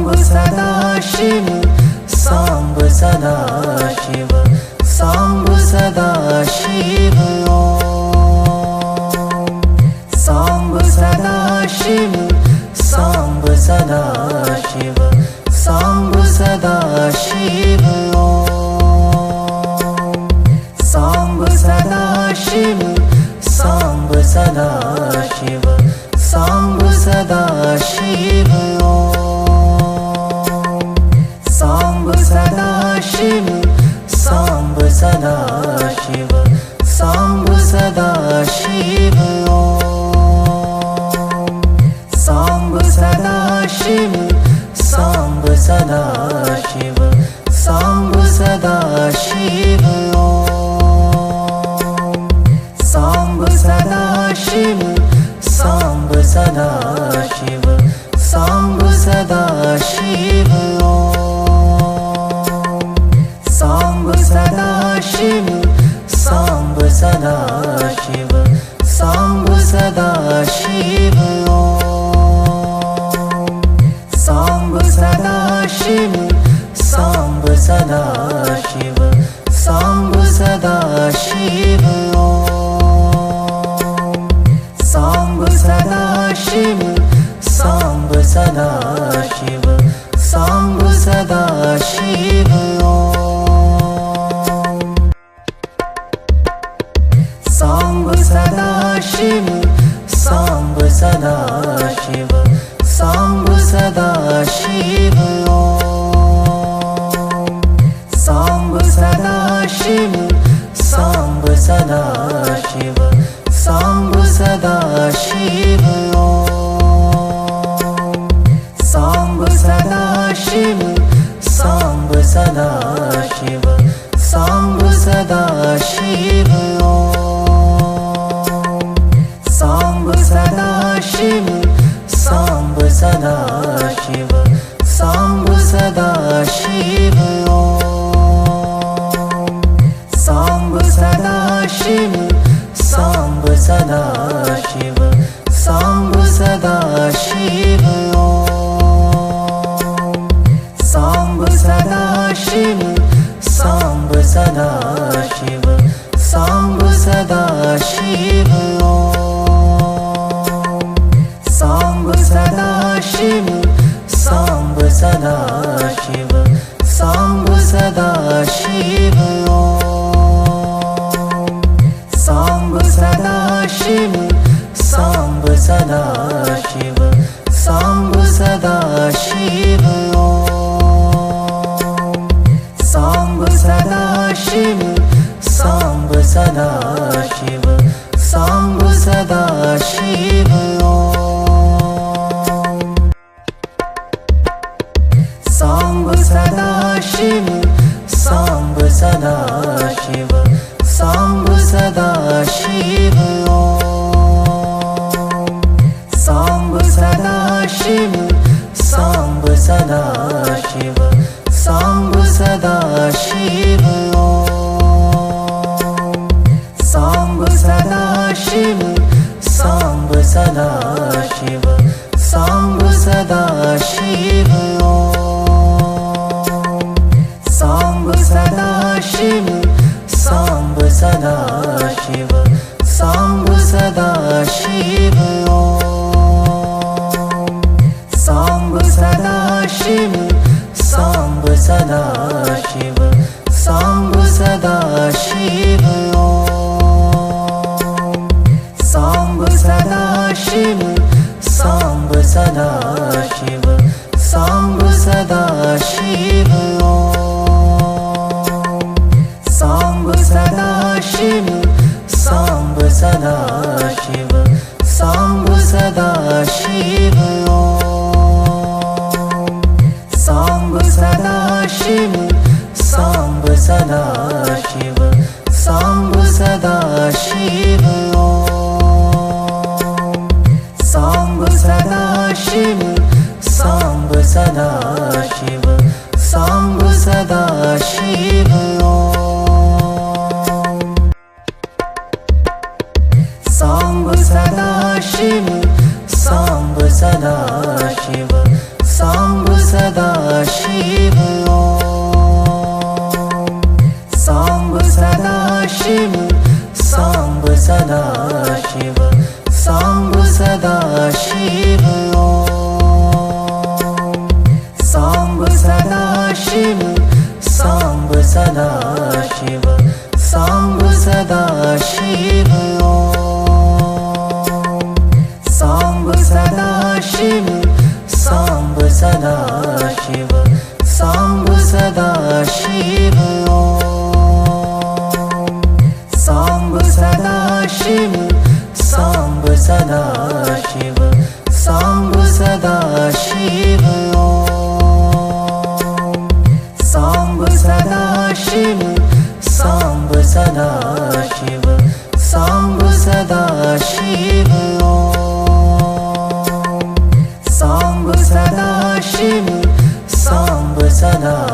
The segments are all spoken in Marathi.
सांब सदा शिव सांब सदा शिव सांब सदाशिव सांब सदा शिव सांब सदा शिव सांब सदा शिव सांब सदा सांब सदा सांब सदा शिव शिव सांब सदा शिव सांब सदा शिव सांब सदा शिव सांब सदा शिव सांब सदा शिव te सदा शिव साम्ब सदा शिव साम्ब सदा शिव साम्ब सदा शिव साम्ब सदा शिव साम्ब सदा शिव साम्ब सदा सदा शिव सा सदा शिव साम्ब सदा शिव साग सदा शिव साग सदा शिव। she see सदा शिव सांब सदा शिव सांब सदा शिव सांब सदा शिव सांब सदा शिव सांब सदा शिव सांब सदा शिव सांब सदा शिव सदा शिव सांब सदा शिव सांब सदा शिव सांब सदा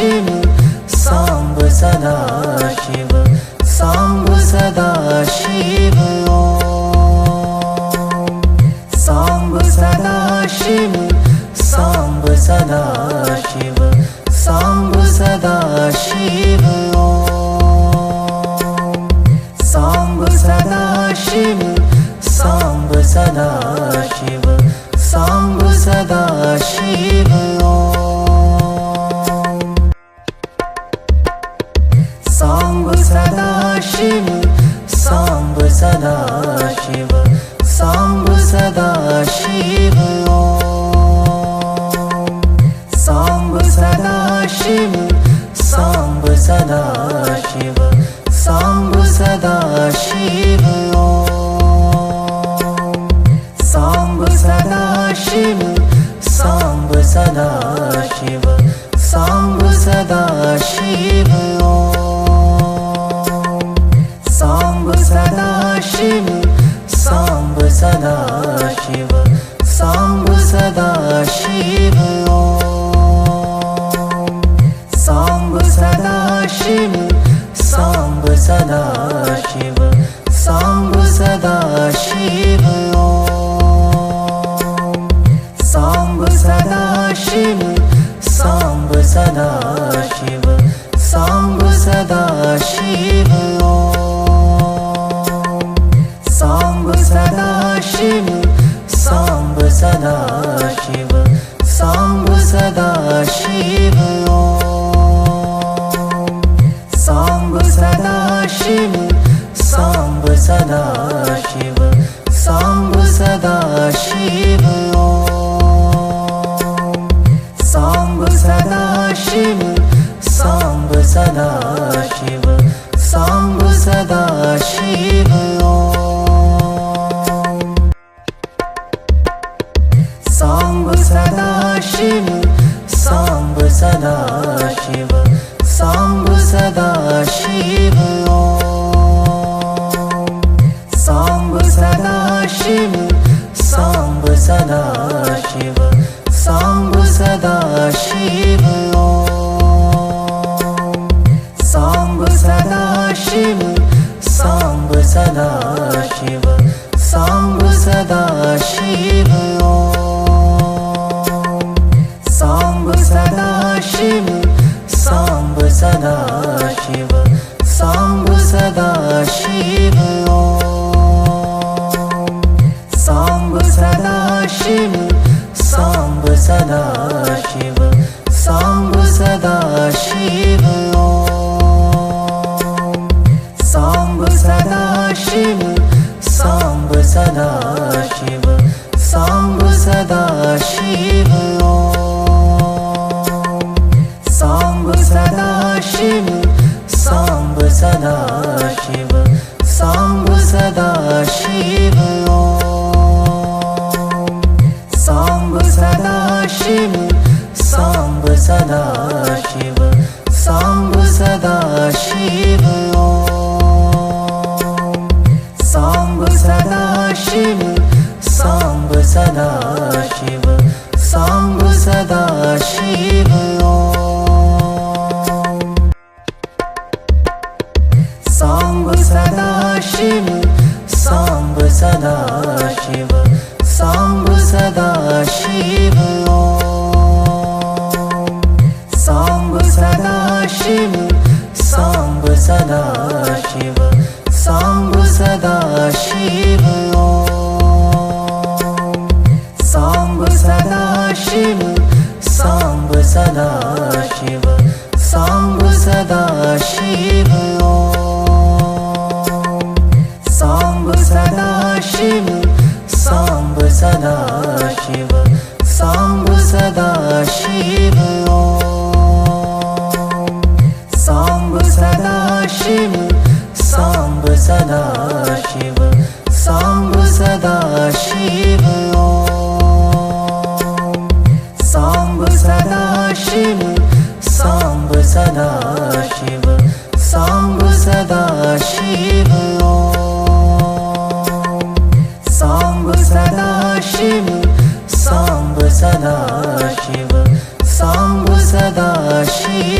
chez. सांब सदाशिव सांब सदा शिव सांब सदाशिव सांब सदा शिव सांब सदा शिव सांब सदाशिव सांब सदाशिव सांब सदा शिव सांब सदा शिव। सांब सदा शिव। सांब सदा शिव। सांब सदा शिव। सांब सदा शिव। सांब सदा शिव। सांब सदा शिव। सांब सदा शिव। सांब सदा शिव शिव सांब सदा शिव सांब सदा शिव सदाशिव सदा शिव सांब सदा शिव सांब सदाशिव सांब सदाशिव सांब सदा शिव सांब सदाशिव सांब सदाशिव सांब सदा शिव सांब सदाशिव No. sana. सदा शिव सांब सदा शिव ओम सांब सदा शिव शिव सांब सदा शिव ओम सांब सदा शिव सांब सदा शिव सांब सदा शिव ओम सांब सदा शिव सांब सदा शिव सांब सदा शिव ओम सांब सदा शिव सांब सदा शिव सांब सदा शिव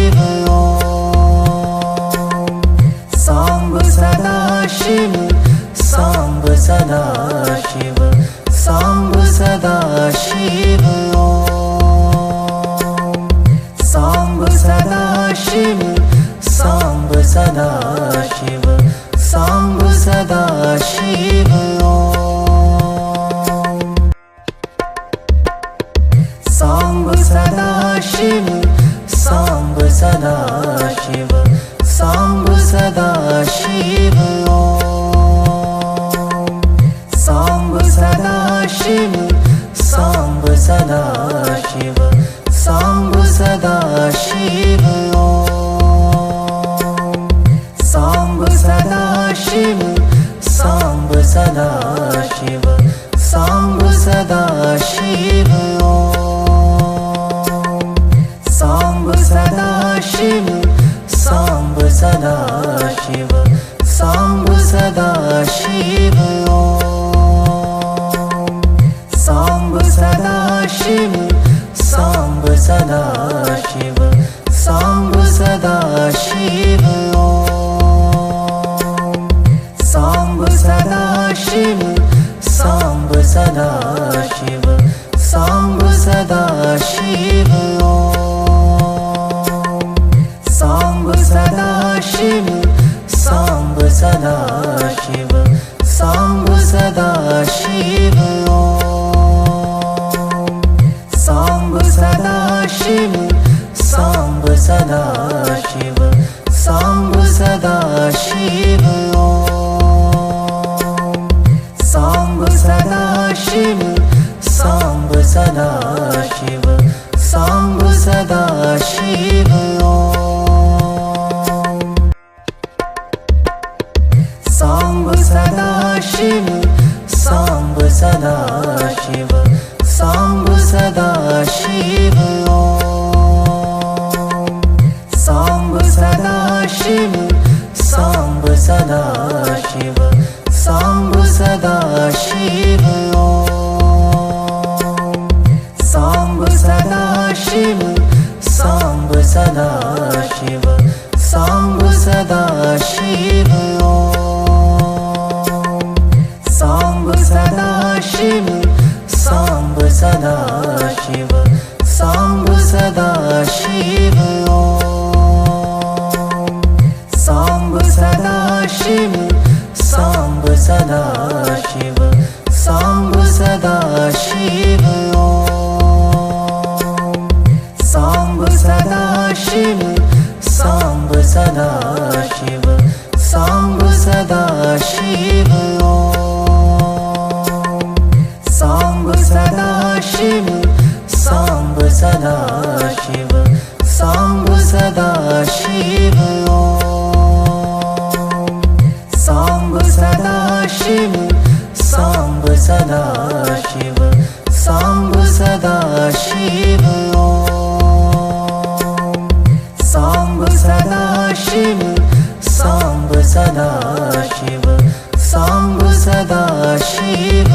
सदा शिव ओम. सांब सदा शिव सांब सदा शिव सांब सदा शिव ओम. सांब सदा शिव सांब सदा शिव सांब सदा शिव ओम. सांब सदा शिव सांब सदा सांब सदा शिव सांब सदा शिव सांब सदा शिव। सांब सदा शिव सांब सदा शिव सांब सदा Shiv Shivam Samb Sada Shiva Samb Sada Shiva Samb Sada Shiva Samb Sada सदा शिव सांब सदा शिव शिव साम्ब सदा शिव साम्ब सदा शिव साम्ब सदा शिव साम्ब सदा शिव साम्ब सदा शिव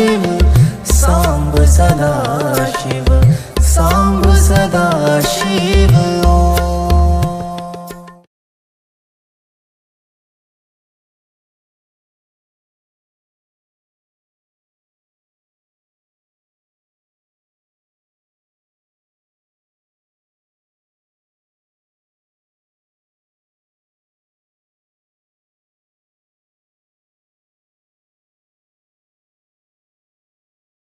Hashim Sambu Sana